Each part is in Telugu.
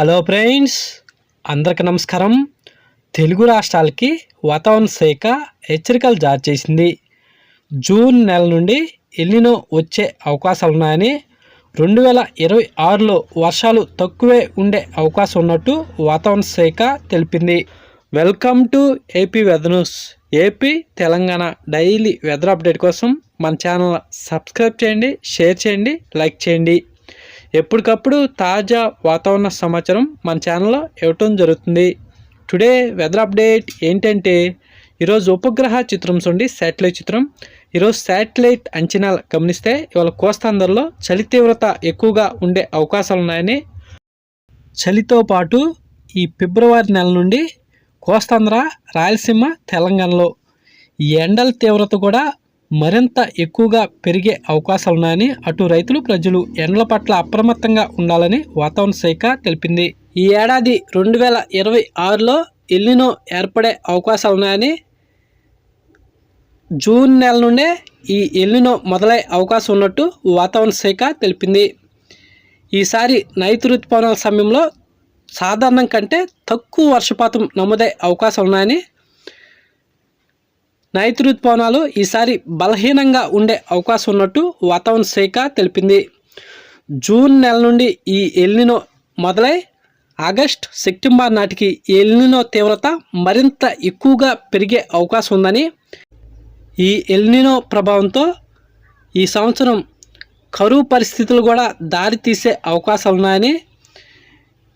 హలో ఫ్రెండ్స్ అందరికి నమస్కారం. తెలుగు రాష్ట్రాలకి వాతావరణ శాఖ హెచ్చరికలు జారీ చేసింది. జూన్ నెల నుండి ఎల్లినో వచ్చే అవకాశాలు ఉన్నాయని రెండు వేల ఇరవై ఆరులో వర్షాలు తక్కువే ఉండే అవకాశం ఉన్నట్టు వాతావరణ శాఖ తెలిపింది. Welcome to AP weather news AP Telangana daily weather update కోసం మన ఛానల్ సబ్స్క్రైబ్ చేయండి షేర్ చేయండి లైక్ చేయండి. ఎప్పటికప్పుడు తాజా వాతావరణ సమాచారం మన ఛానల్లో ఇవ్వటం జరుగుతుంది. టుడే వెదర్ అప్డేట్ ఏంటంటే ఈరోజు ఉపగ్రహ చిత్రం చూడండి శాటిలైట్ చిత్రం. ఈరోజు శాటిలైట్ అంచనాలు గమనిస్తే ఇవాళ కోస్తాంధ్రలో చలి తీవ్రత ఎక్కువగా ఉండే అవకాశాలు ఉన్నాయని. చలితో పాటు ఈ ఫిబ్రవరి నెల నుండి కోస్తాంధ్ర రాయలసీమ తెలంగాణలో ఈ ఎండల తీవ్రత కూడా మరింత ఎక్కువగా పెరిగే అవకాశాలు ఉన్నాయని అటు రైతులు ప్రజలు ఎండల పట్ల అప్రమత్తంగా ఉండాలని వాతావరణ శాఖ తెలిపింది. ఈ ఏడాది రెండు వేల ఇరవై ఆరులో ఎల్లినో ఏర్పడే అవకాశాలు ఉన్నాయని జూన్ నెల నుండే ఈ ఎల్లినో మొదలై అవకాశం ఉన్నట్టు వాతావరణ శాఖ తెలిపింది. ఈసారి నైతు ఋతుపవనాల సమయంలో సాధారణం కంటే తక్కువ వర్షపాతం నమోదై అవకాశం ఉన్నాయని నైతు ఋతుపవనాలు ఈసారి బలహీనంగా ఉండే అవకాశం ఉన్నట్టు వాతావరణ శాఖ తెలిపింది. జూన్ నెల నుండి ఈ ఎల్నినో మొదలై ఆగస్ట్ సెప్టెంబర్ నాటికి ఎల్నినో తీవ్రత మరింత ఎక్కువగా పెరిగే అవకాశం ఉందని ఈ ఎల్నినో ప్రభావంతో ఈ సంవత్సరం కరువు పరిస్థితులు కూడా దారితీసే అవకాశాలు ఉన్నాయని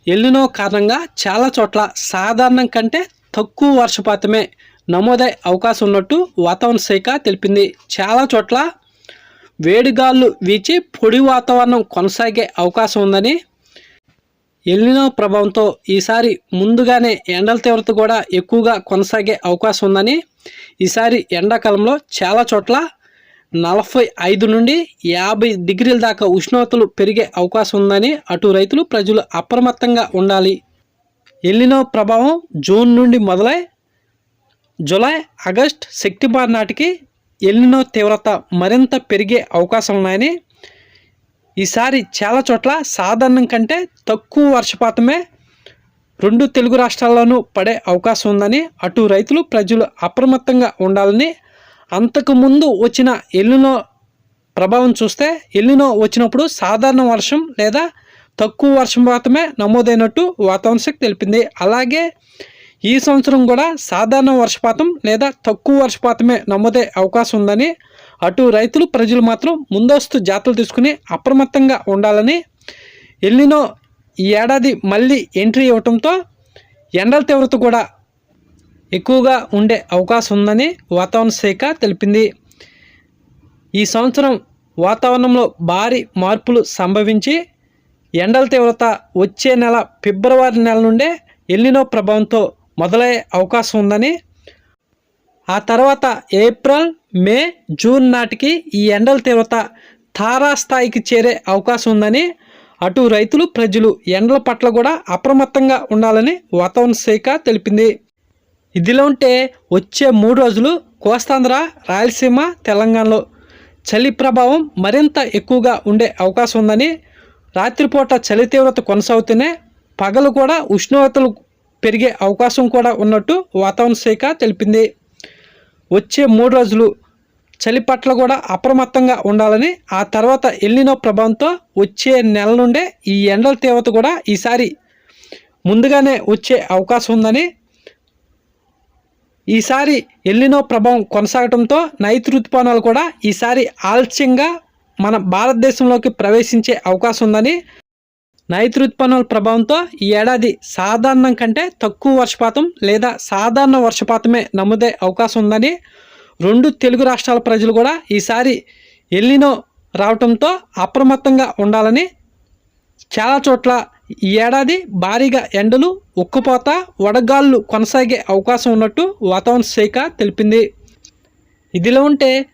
ఎల్లినో కారణంగా చాలా చోట్ల సాధారణం కంటే తక్కువ వర్షపాతమే నమోదై అవకాశం ఉన్నట్టు వాతావరణ శాఖ తెలిపింది. చాలా చోట్ల వేడిగాళ్ళు వీచి పొడి వాతావరణం కొనసాగే అవకాశం ఉందని ఎల్లినో ప్రభావంతో ఈసారి ముందుగానే ఎండల తీవ్రత కూడా ఎక్కువగా కొనసాగే అవకాశం ఉందని ఈసారి ఎండాకాలంలో చాలా చోట్ల నలభై ఐదు నుండి యాభై డిగ్రీల దాకా ఉష్ణోగ్రతలు పెరిగే అవకాశం ఉందని అటు రైతులు ప్రజలు అప్రమత్తంగా ఉండాలి. ఎల్లినో ప్రభావం జూన్ నుండి మొదలై జూలై ఆగస్ట్ సెప్టెంబర్ నాటికి ఎల్లినో తీవ్రత మరింత పెరిగే అవకాశం ఉన్నాయని ఈసారి చాలా చోట్ల సాధారణం కంటే తక్కువ వర్షపాతమే రెండు తెలుగు రాష్ట్రాల్లోనూ పడే అవకాశం ఉందని అటు రైతులు ప్రజలు అప్రమత్తంగా ఉండాలని అంతకుముందు వచ్చిన ఎల్లునో ప్రభావం చూస్తే ఎల్లునో వచ్చినప్పుడు సాధారణ వర్షం లేదా తక్కువ వర్షపాతమే నమోదైనట్టు వాతావరణ శాఖ తెలిపింది. అలాగే ఈ సంవత్సరం కూడా సాధారణ వర్షపాతం లేదా తక్కువ వర్షపాతమే నమోదే అవకాశం ఉందని అటు రైతులు ప్రజలు మాత్రం ముందస్తు జాతలు తీసుకుని అప్రమత్తంగా ఉండాలని ఎల్లినో ఈ ఏడాది మళ్ళీ ఎంట్రీ ఇవ్వటంతో ఎండల తీవ్రత కూడా ఎక్కువగా ఉండే అవకాశం ఉందని వాతావరణ శాఖ తెలిపింది. ఈ సంవత్సరం వాతావరణంలో భారీ మార్పులు సంభవించి ఎండల తీవ్రత వచ్చే నెల ఫిబ్రవరి నెల నుండే ఎల్లినో ప్రభావంతో మొదలయ్యే అవకాశం ఉందని. ఆ తర్వాత ఏప్రిల్ మే జూన్ నాటికి ఈ ఎండల తీవ్రత తారాస్థాయికి చేరే అవకాశం ఉందని. అటు రైతులు ప్రజలు ఎండల పట్ల కూడా అప్రమత్తంగా ఉండాలని వాతావరణ శాఖ తెలిపింది. ఇదిలో ఉంటే వచ్చే మూడు రోజులు కోస్తాంధ్ర రాయలసీమ తెలంగాణలో చలి ప్రభావం మరింత ఎక్కువగా ఉండే అవకాశం ఉందని. రాత్రిపూట చలి తీవ్రత కొనసాగుతూనే పగలు కూడా ఉష్ణోగ్రతలు పెరిగే అవకాశం కూడా ఉన్నట్టు వాతావరణ శాఖ తెలిపింది. వచ్చే మూడు రోజులు చలి పట్ల కూడా అప్రమత్తంగా ఉండాలని ఆ తర్వాత ఎల్లినో ప్రభావంతో వచ్చే నెల నుండే ఈ ఎండల తీవ్రత కూడా ఈసారి ముందుగానే వచ్చే అవకాశం ఉందని ఈసారి ఎల్లినో ప్రభావం కొనసాగడంతో నైతి ఋతుపవనాలు కూడా ఈసారి ఆలస్యంగా మన భారతదేశంలోకి ప్రవేశించే అవకాశం ఉందని నైతృత్పన్నుల ప్రభావంతో ఈ ఏడాది సాధారణం కంటే తక్కువ వర్షపాతం లేదా సాధారణ వర్షపాతమే నమ్ముదే అవకాశం ఉందని రెండు తెలుగు రాష్ట్రాల ప్రజలు కూడా ఈసారి ఎల్లినో రావటంతో అప్రమత్తంగా ఉండాలని చాలా చోట్ల ఈ ఏడాది భారీగా ఎండలు ఉక్కుపోత వడగాళ్ళు కొనసాగే అవకాశం ఉన్నట్టు వాతావరణ శాఖ తెలిపింది. ఇదిలో ఉంటే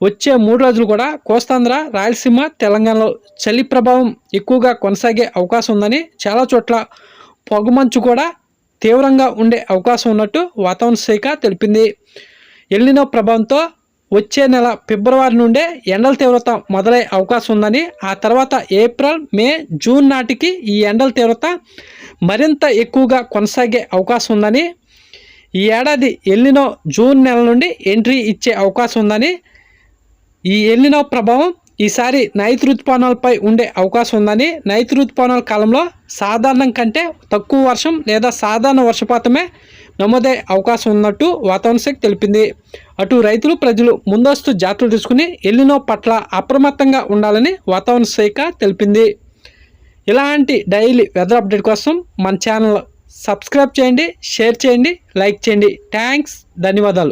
వచ్చే మూడు రోజులు కూడా కోస్తాంధ్ర రాయలసీమ తెలంగాణలో చలి ప్రభావం ఎక్కువగా కొనసాగే అవకాశం ఉందని చాలా చోట్ల పొగమంచు కూడా తీవ్రంగా ఉండే అవకాశం ఉన్నట్టు వాతావరణ శాఖ తెలిపింది. ఎల్లినో ప్రభావంతో వచ్చే నెల ఫిబ్రవరి నుండే ఎండల తీవ్రత మొదలయ్యే అవకాశం ఉందని ఆ తర్వాత ఏప్రిల్ మే జూన్ నాటికి ఈ ఎండల తీవ్రత మరింత ఎక్కువగా కొనసాగే అవకాశం ఉందని ఈ ఏడాది ఎల్లినో జూన్ నెల నుండి ఎంట్రీ ఇచ్చే అవకాశం ఉందని ఈ ఎల్లినో ప్రభావం ఈసారి నైతి ఋతుపవనాలపై ఉండే అవకాశం ఉందని నైతి ఋతుపవనాల కాలంలో సాధారణం కంటే తక్కువ వర్షం లేదా సాధారణ వర్షపాతమే నమోదయ్యే అవకాశం ఉన్నట్టు వాతావరణ శాఖ తెలిపింది. అటు రైతులు ప్రజలు ముందస్తు జాగ్రత్తలు తీసుకుని ఎల్లినో పట్ల అప్రమత్తంగా ఉండాలని వాతావరణ శాఖ తెలిపింది. ఇలాంటి డైలీ వెదర్ అప్డేట్ కోసం మన ఛానల్ సబ్స్క్రైబ్ చేయండి షేర్ చేయండి లైక్ చేయండి. థ్యాంక్స్ ధన్యవాదాలు.